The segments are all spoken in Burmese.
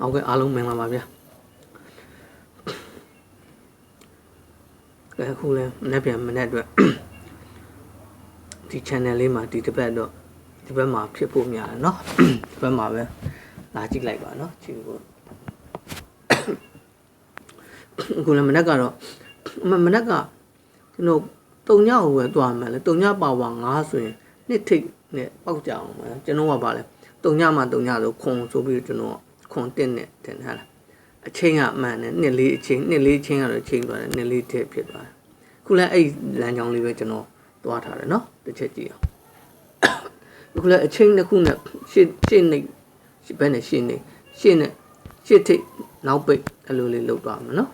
ဟုတ်ကဲ့အားလုံးမင်္ဂလာပါဗျာကဲအခုလဲမနေ့ပြန်မနေ့အတွက်ဒီ channel လေးမှာဒီတစ်ပတ်တော့ဒီဘက်မှာဖြစ်ဖို့များတယ်เนาะဒီဘက်မှာပဲလာကြည့်လိုက်ပါเนาะကြည့်ဖို့အခုလည်းမနေ့ကတော့မမနေ့ကကျွန်တော်တုံညကိုပဲတွားမယ်လေတုံညပါဝါ9ဆိုရင်နှစ်ထိတ်နဲ့ပေါက်ကြအောင်ပဲကျွန်တော်ကပါလဲတုံညမှာတုံညဆိုခွန်ဆိုပြီးကျွန်တော် ခွန်တက်နဲ့တင်ထားတာအချင်းကအမှန်နဲ့နှစ်လေးအချင်းနှစ်လေးချင်းကတော့ချင်းသွားတယ်နှစ်လေးတက်ဖြစ်သွားတယ်ခုလည်းအဲ့လမ်းကြောင်းလေးပဲကျွန်တော်သွားထားတယ်နော်တစ်ချက်ကြည့်အောင်ခုလည်းအချင်းတစ်ခုနဲ့ရှင်းရှင်းနေဘယ်နဲ့ရှင်းနေရှင်းနဲ့ရှင်းထိပ်နောက်ပိတ်အဲ့လိုလေးလုပ်သွားမှာနော်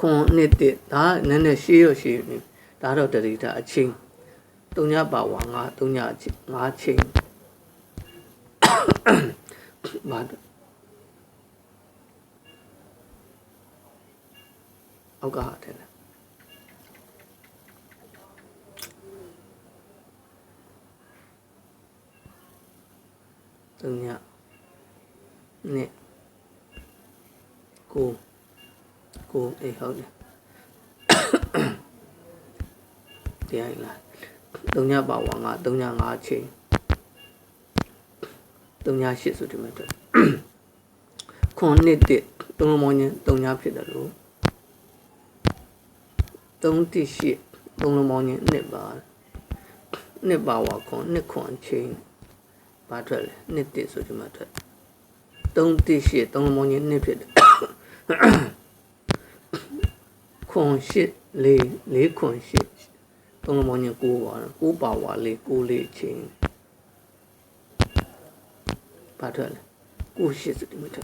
ခွန်နှစ်တက်ဒါနည်းနည်းရှေးရရှေးနေဒါတော့တရိတာအချင်းတုံညပါဝါငါတုံညငါချင်း ဘာအောက်ကဟာတယ်သူညနဲ့ကိုကိုအေးဟုတ်တယ်တရားလား၃ညပါဝါငါ၃ည၅ချိန် 38ဆိုဒီမဲ့အတွက်ခွန်နှစ်တစ်သုံးလုံးပေါင်းခြင်း၃ညာဖြစ်တယ်လို့3တိရှိသုံးလုံးပေါင်းခြင်းနှစ်ပါနှစ်ပါဝါခွန်နှစ်ခွန်ချင်းဘာထွက်လဲနှစ်တစ်ဆိုဒီမဲ့အတွက်3တိရှိသုံးလုံးပေါင်းခြင်းနှစ်ဖြစ်တယ်ခွန်ရှိ၄၄ခွန်ရှိသုံးလုံးပေါင်းခြင်း၉ပါ၉ပါဝါ၄၉၄ချင်း ပါထွက်လဲကိုရှစ်စတိမထ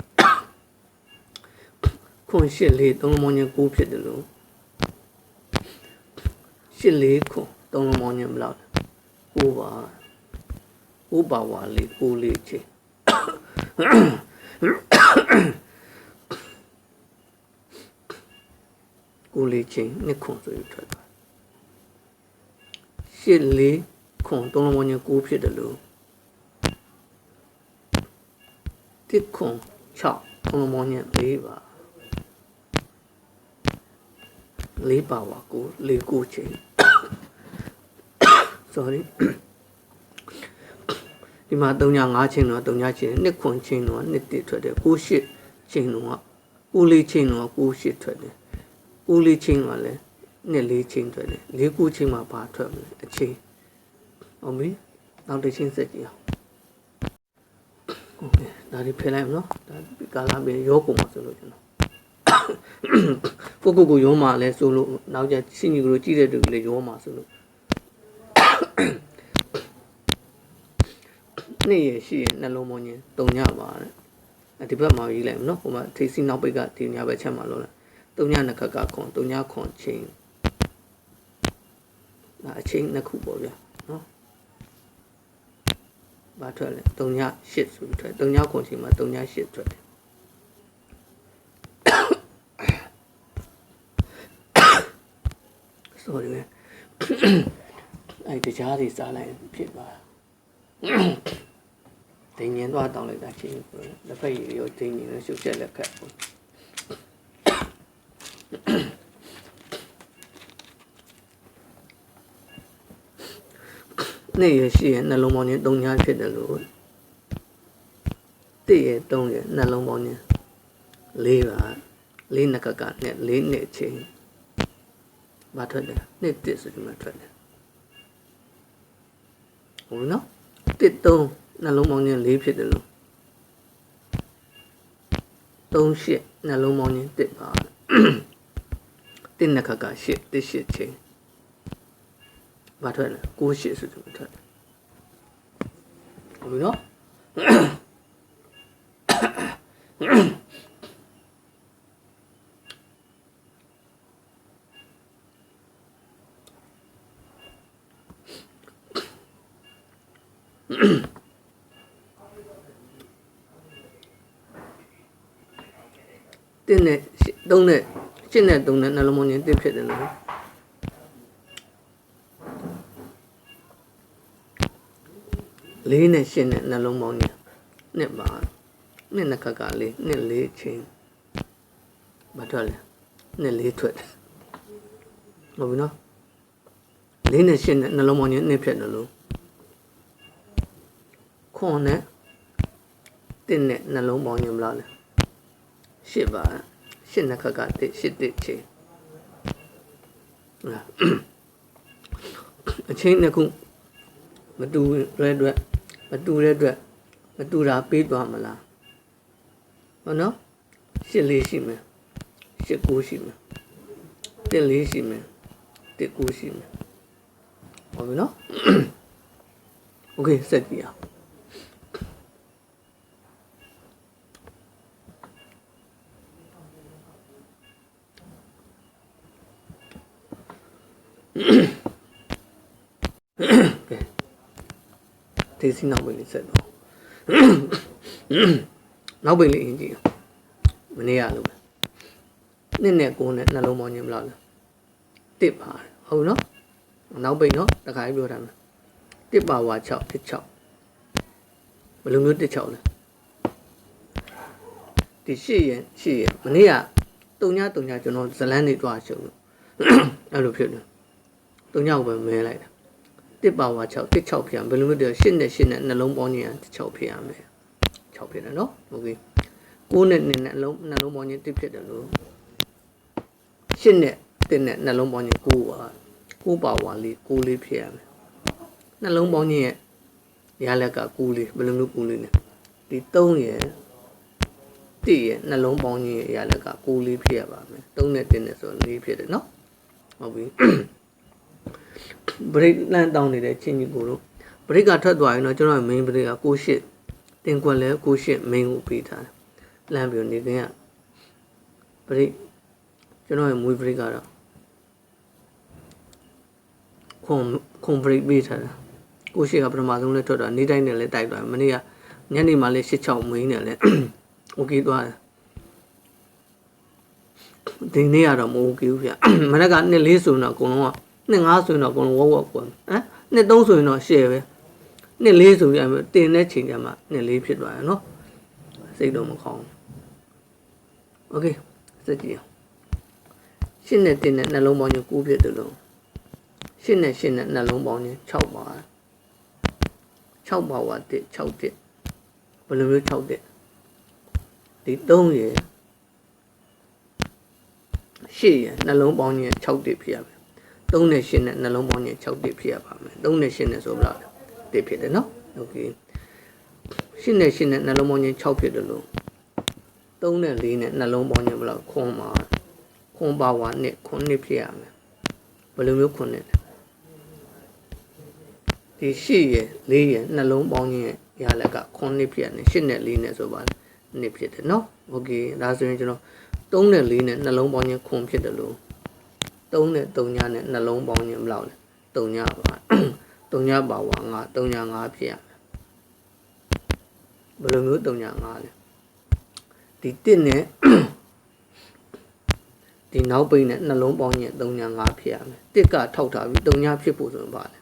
ခွန်ရှစ်လေးသုံးလုံးပေါင်းညကိုဖြစ်တယ်လို့ရှစ်လေးခွန်သုံးလုံးပေါင်းညဘယ်လောက်လဲကိုပါကိုပါဝါလေးကိုလေးချင်းကိုလေးချင်းနှစ်ခွန်ဆိုပြီးထွက်သွားရှစ်လေးခွန်သုံးလုံးပေါင်းညကိုဖြစ်တယ်လို့ တစ်ခွန်6ဘုံမောင်းညံ၄ပါ၄ပါပါကို၄ကိုချိန် sorry ဒီမှာ3ည5ချင်းတော့3ညချင်းနှစ်ခွန်ချင်းတော့နှစ်တစ်ထွက်တယ်6ရှစ်ချင်းတော့ဦးလေးချင်းတော့6ရှစ်ထွက်တယ်ဦးလေးချင်းကလည်းနှစ်လေးချင်းထွက်တယ်၄ကိုချင်းမှာပါထွက်မယ်အချင်းဟုတ်ပြီနောက်တစ်ချင်းစက်ကြည့်အောင် ဒါဒီဖယ်လိုက်မနော်ဒါကာလာပဲရောကုန်မှာဆိုလို့ကျွန်တော်ကိုကိုကိုရောမှာလဲဆိုလို့နောက်ကျစင်ကြီးကလေးကြည့်တဲ့တူလေးရောမှာဆိုလို့နေ့ရရှိရင်နှလုံးမင်းတုံညပါတဲ့အဲဒီဘက်မှာရေးလိုက်မနော်ဟိုမှာထိစီနောက်ပိတ်ကဒီညဘက်ချက်မှာလို့လားတုံညနှစ်ခက်ကခွန်တုံညခွန်ချင်းဒါအချင်းနှစ်ခုပေါ့ဗျာ နော်ဘာထွက်လဲတုံညရှစ်ဆိုပြီးထွက်တုံညခွန်ချင်းမှာတုံညရှစ်ထွက်တယ် sorry ပဲအဲ့တရားတွေစားလိုက်ဖြစ်သွားတာတင်ញင်သွားတောင်းလိုက်တာချင်းလက်ဖက်ရည်ရောတင်ញင်လို့ရှုပ်ချက်လက်ခတ် နေ့ရရှိရင်နှလုံးပေါင်းချင်း၃ညဖြစ်တယ်လို့တည့်ရ၃ရနှလုံးပေါင်းချင်း၄ပါ၄နှစ်ကကနဲ့၄နှစ်ချင်းမထွက်တယ်နှစ်တစ်ဆိုဒီမှာထွက်တယ်ဟုတ်နော်တစ်သုံးနှလုံးပေါင်းချင်း၄ဖြစ်တယ်လို့သုံးရှစ်နှလုံးပေါင်းချင်းတစ်ပါတစ်နှစ်ခကရှစ်တစ်ရှစ်ချင်း မထွက်တယ်၉ရှစ်ဆိုဒီမှာထွက်တယ်ဟုတ်ပြီနော်တင်းနဲ့သုံးနဲ့ရှစ်နဲ့သုံးနဲ့နှလုံးပေါင်းချင်းတစ်ဖြစ်တယ်လို့ လေးနဲ့ရှစ်နဲ့နှလုံးပေါင်းချင်းနှစ်ပါနှစ်နှစ်ခက်ကလေးနှစ်လေးချင်းမထွက်လဲနှစ်လေးထွက်တယ်ဟုတ်ပြီနော်လေးနဲ့ရှင်းနဲ့နှလုံးပေါင်းချင်းနှစ်ဖြစ်တယ်လို့ခွန်နဲ့တင်းနဲ့နှလုံးပေါင်းချင်းမလားလဲရှစ်ပါရှစ်နှစ်ခက်ကတစ်ရှစ်တစ်ချင်းဟုတ်လားအချင်းနှစ်ခုမတူတဲ့အတွက်မ တူတဲ့အတွက်မတူတာပေးသွားမလားဟုတ်နော်ရှစ်လေးရှိမယ်ရှစ်ကိုရှိမယ်တစ်လေးရှိမယ်တစ်ကိုရှိမယ်ဟုတ်ပြီနော်โอเคစက်ကြည့်အောင် ဒီစီနောက်ပိတ်လေးဆက်တော့နောက်ပိတ်လေးအရင်ကြည့်အောင်မနေ့ကလို့ပဲနှစ်နဲ့ကိုးနဲ့နှလုံးပေါင်းခြင်းမလားလားတစ်ပါတယ်ဟုတ်နော်နောက်ပိတ်နော်တခါကြီးပြောထားမယ်တစ်ပါဝါ6တစ်6ဘယ်လိုမျိုးတစ်6လဲဒီရှေ့ရင်ရှေ့ရင်မနေ့ကတုံညတုံညကျွန်တော်ဇလန်းနေတွားရှုံလို့အဲ့လိုဖြစ်တယ်တုံညကိုပဲမဲလိုက်တာ တစ်ပါဝါ6တစ်6ဖြစ်အောင်ဘယ်လိုမျိုးတည်းရှစ်နဲ့ရှစ်နဲ့နှလုံးပေါင်းခြင်းတစ်6ဖြစ်ရမယ်6ဖြစ်တယ်နော်โอเค9နဲ့2နဲ့နှလုံးနှလုံးပေါင်းခြင်းတစ်ဖြစ်တယ်လို့ရှစ်နဲ့တစ်နဲ့နှလုံးပေါင်းခြင်း9ပါ9ပါဝါလေး9လေးဖြစ်ရမယ်နှလုံးပေါင်းခြင်းရဲ့ရလက်က9လေးဘယ်လိုမျိုး9လေးလဲဒီ3ရဲ့1ရဲ့နှလုံးပေါင်းခြင်းရဲ့ရလက်က9လေးဖြစ်ရပါမယ်3နဲ့1နဲ့ဆို4ဖြစ်တယ်နော်ဟုတ်ပြီ ဘရိတ်လန့်တောင်းနေတဲ့ချင်းကြီးကိုတို့ဘရိတ်ကထွက်သွားရင်တော့ကျွန်တော် main ဘရိတ်က68တင်ကွက်လဲ68 main ကိုပေးထားတယ်လန့်ပြီးနေကင်းကဘရိတ်ကျွန်တော်ရဲ့မွေးဘရိတ်ကတော့ခွန်ခွန်ဘရိတ်ပေးထားတာ68ကပထမဆုံးလဲထွက်တာနေ့တိုင်းနဲ့လဲတိုက်သွားတယ်မနေ့ကညနေမှလဲ86 main နဲ့လဲ okay သွားတယ်ဒီနေ့ကတော့မ okay ဘူးဗျမနေ့ကနှစ်လေးဆိုတော့အကုန်လုံးက နှစ်ငါးဆိုရင်တော့အကုန်လုံးဝက်ဝက်ကွယ်ဟမ်နှစ်သုံးဆိုရင်တော့ share ပဲနှစ်လေးဆိုရင်တင်တဲ့ချိန်ကျမှနှစ်လေးဖြစ်သွားရနော်စိတ်တော့မကောင်းဘူးโอเคစက်ကြည့်အောင်ရှင်းနဲ့တင်တဲ့နှလုံးပေါင်းချင်း9ဖြစ်တယ်လို့ရှင်းနဲ့ရှင်းနဲ့နှလုံးပေါင်းချင်း6ပါ6ပါဝါတစ်6တစ်ဘယ်လိုမျိုး6တစ်ဒီ3ရယ်ရှစ်ရယ်နှလုံးပေါင်းချင်း6တစ်ဖြစ်ရမယ် ် 3နဲ့8နဲ့နှလုံးပေါင်းချင်း6တစ်ဖြစ်ရပါမယ်3နဲ့8နဲ့ဆိုဘယ်လောက်လဲတစ်ဖြစ်တယ်နော်โอเค8နဲ့8နဲ့နှလုံးပေါင်းချင်း6ဖြစ်တယ်လို့3နဲ့4နဲ့နှလုံးပေါင်းချင်းဘယ်လောက်ခွန်ပါခွန်ပါဝါနဲ့ခွန်နှစ်ဖြစ်ရမယ်ဘယ်လိုမျိုးခွန်နဲ့လဲဒီ8ရယ်4ရယ်နှလုံးပေါင်းချင်းရဲ့ရလက်ကခွန်နှစ်ဖြစ်ရတယ်8နဲ့4နဲ့ဆိုပါနှစ်ဖြစ်တယ်နော်โอเคဒါဆိုရင်ကျွန်တော်3နဲ့4နဲ့နှလုံးပေါင်းချင်းခွန်ဖြစ်တယ်လို့ 3နဲ့3ညနဲ့နှလုံးပေါင်းခြင်းဘယ်လောက်လဲ3ညပါ3ညပါဝါငါ3ည5ဖြစ်ရမယ်ဘယ်လိုမျိုး3ည5လဲဒီ1နဲ့ဒီနောက်ပိတ်နဲ့နှလုံးပေါင်းခြင်း3ည5ဖြစ်ရမယ်1ကထောက်ထားပြီး3ညဖြစ်ဖို့ဆိုရင်ပါလဲ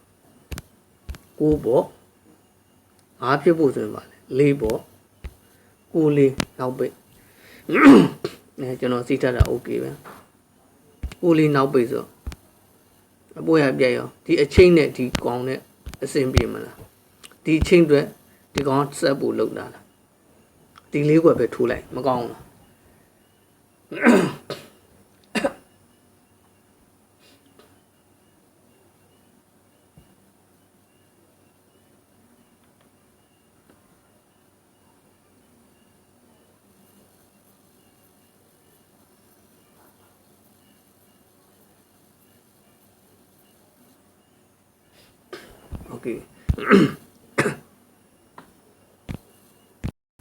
9ပေါ့5ဖြစ်ဖို့ဆိုရင်ပါလဲ4ပေါ့9လေးနောက်ပိတ်အဲကျွန်တော်စီးထားတာ okay ပဲ ကိုလေးနောက်ပိတ်ဆိုအပေါ်ရပြက်ရောဒီအချင်းနဲ့ဒီကောင်နဲ့အစင်ပြေမလားဒီအချင်းတွေဒီကောင်ဆက်ဖို့လောက်တာလားဒီလေးကွယ်ပဲထိုးလိုက်မကောင်းဘူး okay.